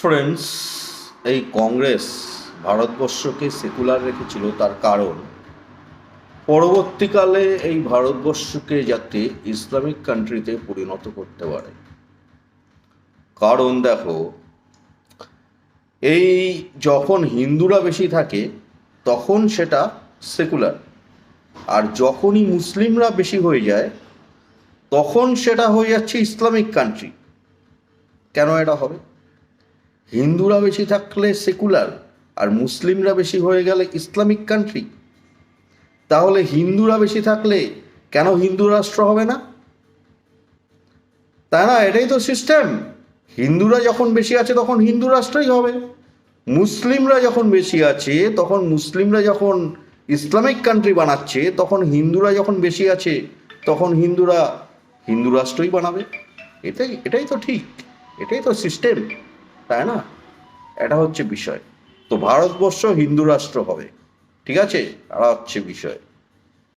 Friends এই কংগ্রেস ভারতবর্ষকে secular রেখেছিল তার কারণ, পরবর্তীকালে এই ভারতবর্ষকে যাতে ইসলামিক কান্ট্রিতে পরিণত করতে পারে। কারণ দেখো, এই যখন হিন্দুরা বেশি থাকে, তখন সেটা সেকুলার। আর যখনই মুসলিমরা বেশি হয়ে যায়, তখন সেটা হয়ে যাচ্ছে ইসলামিক কান্ট্রি। কেন এটা হবে? হিন্দুরা বেশি থাকলে সেকুলার আর মুসলিমরা বেশি হয়ে গেলে ইসলামিক কান্ট্রি। তাহলে হিন্দুরা বেশি থাকলে কেন হিন্দু রাষ্ট্র হবে না? তাই না, এটাই তো সিস্টেম হিন্দুরা যখন বেশি আছে তখন হিন্দু রাষ্ট্রই হবে। মুসলিমরা যখন বেশি আছে তখন মুসলিমরা যখন ইসলামিক কান্ট্রি বানাচ্ছে তখন হিন্দুরা যখন বেশি আছে তখন হিন্দুরা হিন্দু রাষ্ট্রই বানাবে। এটাই এটাই তো ঠিক। এটাই তো সিস্টেম তাই না? এটা হচ্ছে বিষয়। তো ভারতবর্ষ হিন্দু রাষ্ট্র হবে। ঠিক আছে? এটা হচ্ছে বিষয়।